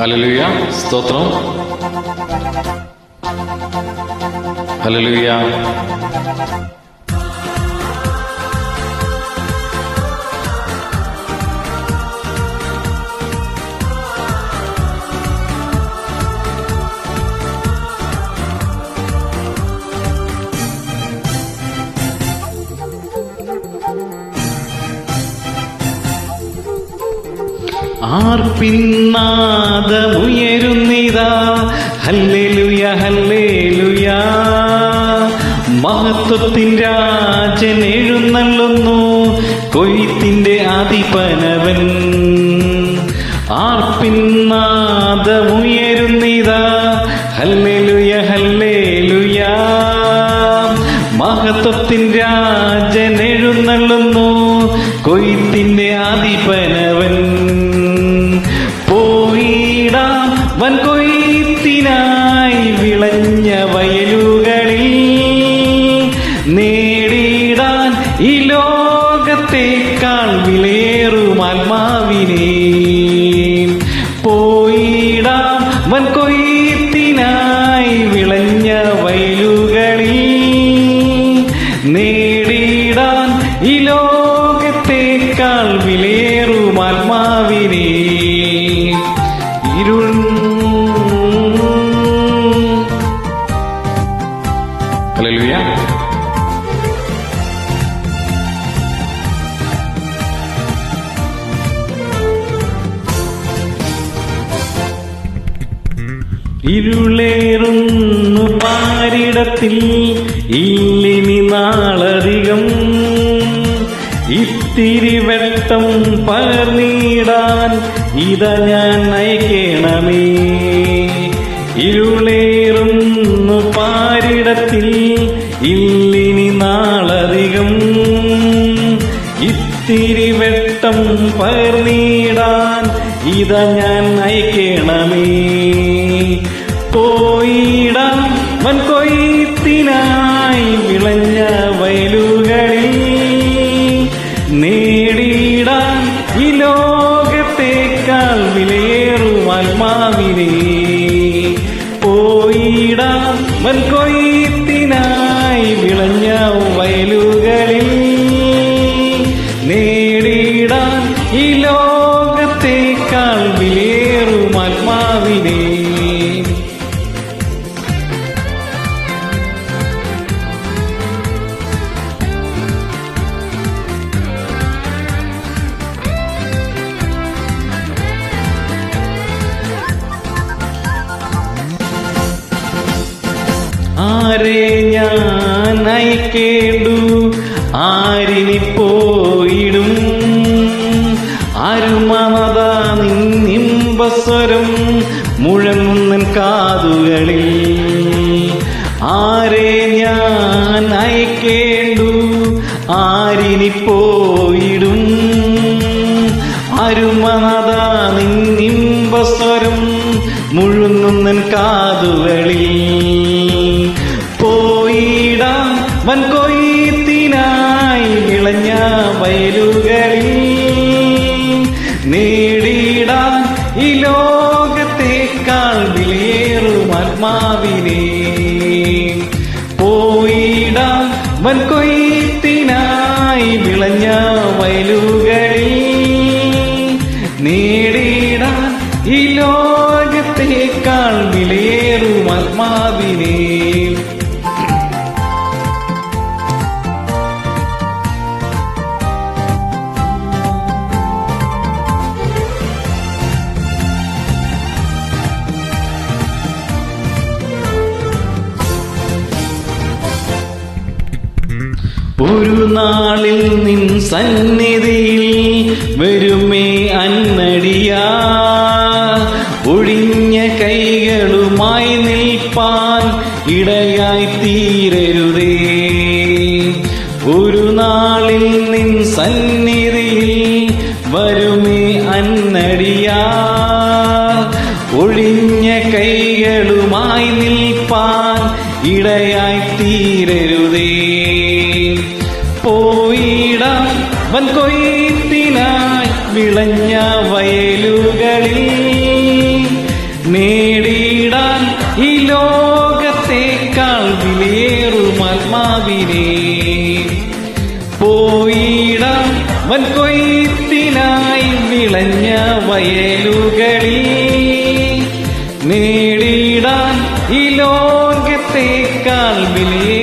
Hallelujah സ്തോത്രം ഹല്ലേലൂയ ആർപ്പിന്നാദമുയരുന്നിതാ. ഹല്ലേലൂയ ഹല്ലേലൂയ. മഹത്വത്തിൻ രാജൻ എഴുന്നള്ളുന്നു. കൊയ്ത്തിന്റെ അധിപനവൻ. ആർപ്പിന്നാദമുയരുന്നിതാ. ഹല്ലേലൂയ ഹല്ലേലൂയ. മഹത്വത്തിൻ രാജൻ കൊയ്ത്തിനായി വിളഞ്ഞ വയലുകളിൽ നേടിയിടാൻ ഈ ലോകത്തേക്കാൾ വിലേറും ആത്മാവിനെ. പോയിടാം വിളഞ്ഞ വയലുകളിൽ ഈ ലോകത്തേക്കാൾ വിലേറും ഹല്ലേലൂയ ഇരുളേറുന്നു പാരിടത്തിൽ ഇല്ലിനി നാളധികം. ഇത്തിരി വെട്ടം പകർന്നിടാൻ ഇത ഞാൻ നയിക്കണമേ. ഇരുളേറുന്നു പാരിടത്തിൽ ഇല്ലിനി നാളധികം ഇത്തിരി വെട്ടം പകർന്നിടാൻ ഇത ഞാൻ നയിക്കണമേ. പോയിടാം വൻ കൊയ്ത്തിനായി വിളഞ്ഞ വയലുകളിൽ. നേടിയിടാൻ ഈ പോയിടാം വൻ ആരെ ഞാൻ അയക്കേണ്ടു ആരിനി പോയിടും? അരുമത നിന്നിമ്പസ്വരം മുഴങ്ങുന്നൻ കാതുകളിൽ. ആരെ ഞാൻ അയക്കേണ്ടു ആരിനി പോയിടും? അരുമത നിന്നിമ്പസ്വരം മുഴുങ്ങുന്നൻ കാതുകളിൽ. പോയിടാം വൻ കൊയ്ത്തിനായി വിളഞ്ഞ വയലുകളിൽ. നേടിയിടാൻ ഈ ലോകത്തേക്കാൾ വിലയേറും ആത്മാവിനെ. ഒരു നാളിൽ നിൻ സന്നിധിയിൽ വരുമേ അന്നടിയ. ഒഴിഞ്ഞ കൈകളുമായി നിൽപ്പാൻ ഇടയായി തീരരുതേ. ഒരു നാളിൽ നിൻ സന്നിധിയിൽ പോയിടാം വൻ കൊയ്ത്തിനായി വിളഞ്ഞ വയലുകളിൽ നേടിയിടാൻ ഈ ലോകത്തേക്കാൾ വിലയേറും ആത്മാവിനെ. പോയിടാം വൻ കൊയ്ത്തിനായി വിളഞ്ഞ വയലുകളിൽ നേടിയിടാൻ ഈ ലോകത്തേക്കാൾ ആത്മാവിനെ